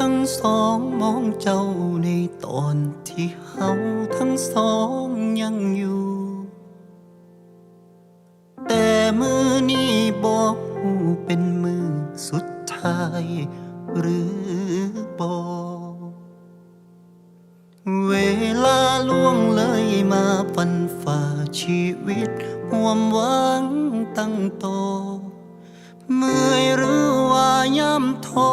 ทั้งสองมองเจ้าในตอนที่เฮาทั้งสองยังอยู่ แต่มือนี้บอกหูเป็นมือสุดท้าย หรือบอกเวลาล่วงเลยมาฟันฝ่าชีวิตห่วมหวังตั้งโตเมื่อยหรือว่าย่ำท้อ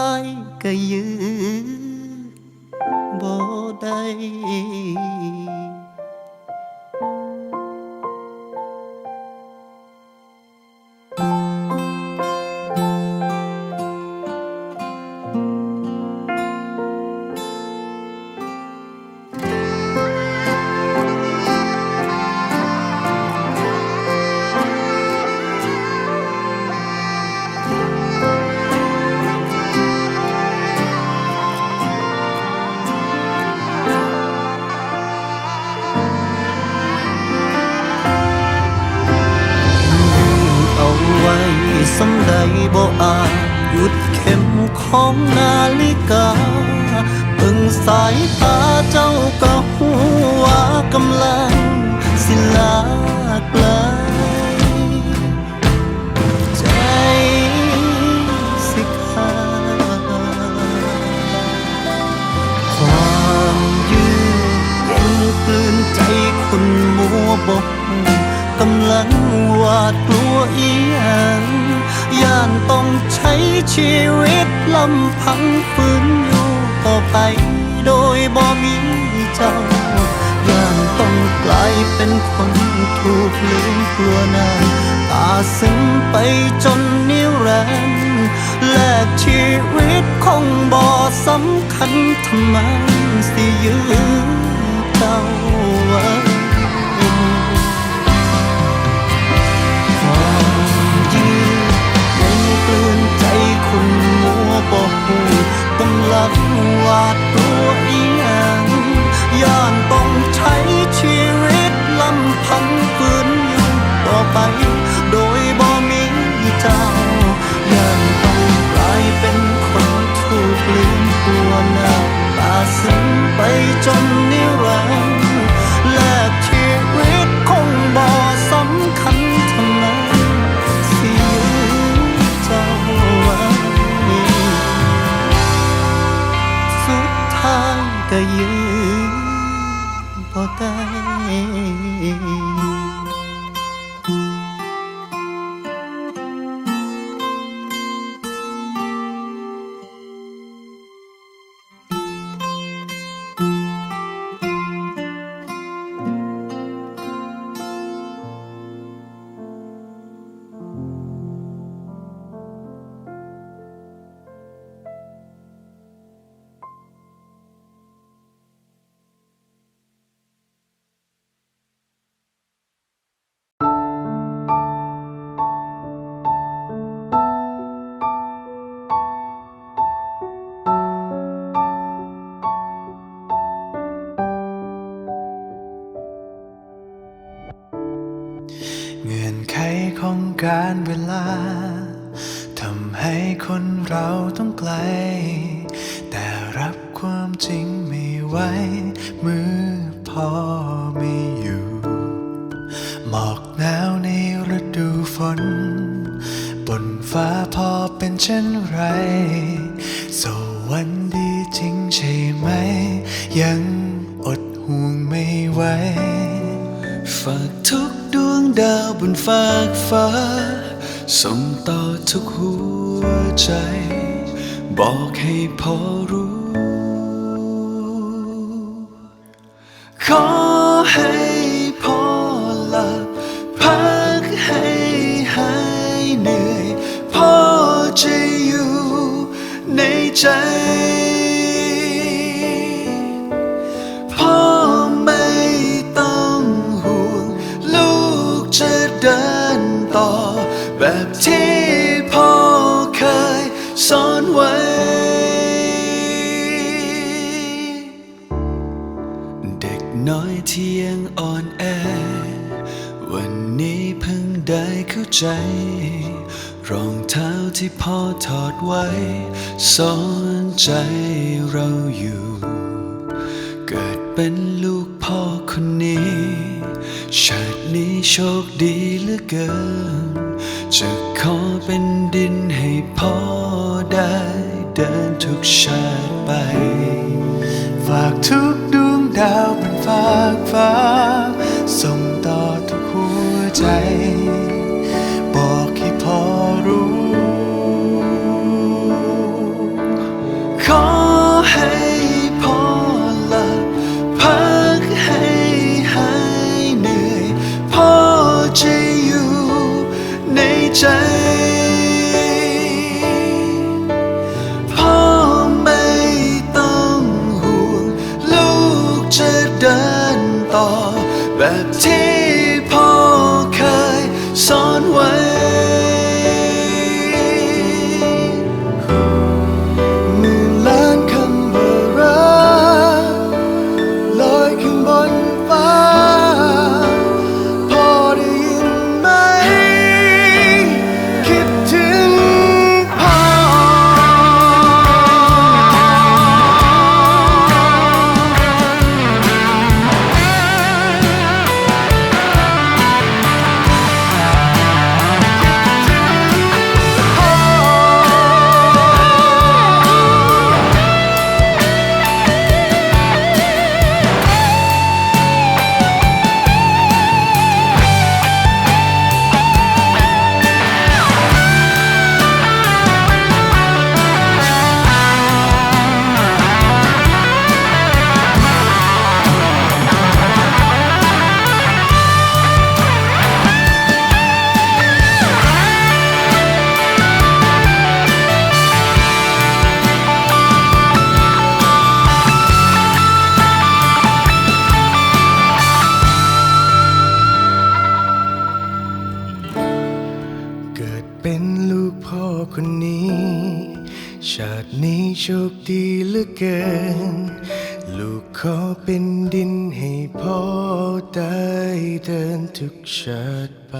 ายก็ยือบ่ได้ สำใดบ่อาจหยุดเข็มของนาฬิกาเบิ่งสายตาเจ้าก็หูว่ากำลังสิลาไกลใจสิขาดความยืดเย็นกลืนใจคนมัวบกกำลังหวาดกลัวอีหยัง ยานต้องใช้ชีวิตลำพังฝืนอยู่ต่อไป โดยบ่มีเจ้าย่านต้องกลายเป็นคนถูกลืมกลัวน้ำตาซึมไปจนนิรันดร์แลกชีวิตคงบ่สำคัญทำไมสิยื้อเจ้าไว้าดกลัวอีหยังย่านต้องใช้ชีวิตลำพังฝืนอยู่ต่อไป โดยบ่มีเจ้าย่านต้องกลายเป็นคนถูกลืมตัวหน้าตาซึมไปจนนิรันด บ่ได้ การเวลาทำให้คนเราต้องไกล แต่รับความจริงไม่ไหวมือพ่อไม่อยู่หมอกหนาวในฤดูฝน บนฟ้าพอเป็นเช่นไรสวรรค์ดีจริงใช่ไหม ยังอดห่วงไม่ไหว ฝากทุกดวงดาวบนฟากฟ้า ส่งต่อทุกหัวใจ บอกให้พ่อรู้ ขอให้พ่อหลับ พักให้หายเหนื่อยพ่อจะอยู่ในใจ ได้เข้าใจ รองเท้าที่พ่อถอดไว้สอนใจเราอยู่ เกิดเป็นลูกพ่อคนนี้ชาตินี้โชคดีเหลือเกิน จะขอเป็นดินให้พ่อได้เดินทุกชาติไป ฝากทุกดวงดาวบนฟากฟ้าส่งต่อทุกหัวใจ ชาตินี้โชคดีเหลือเกิน ลูกขอเป็นดินให้พ่อได้เดินทุกชาติไป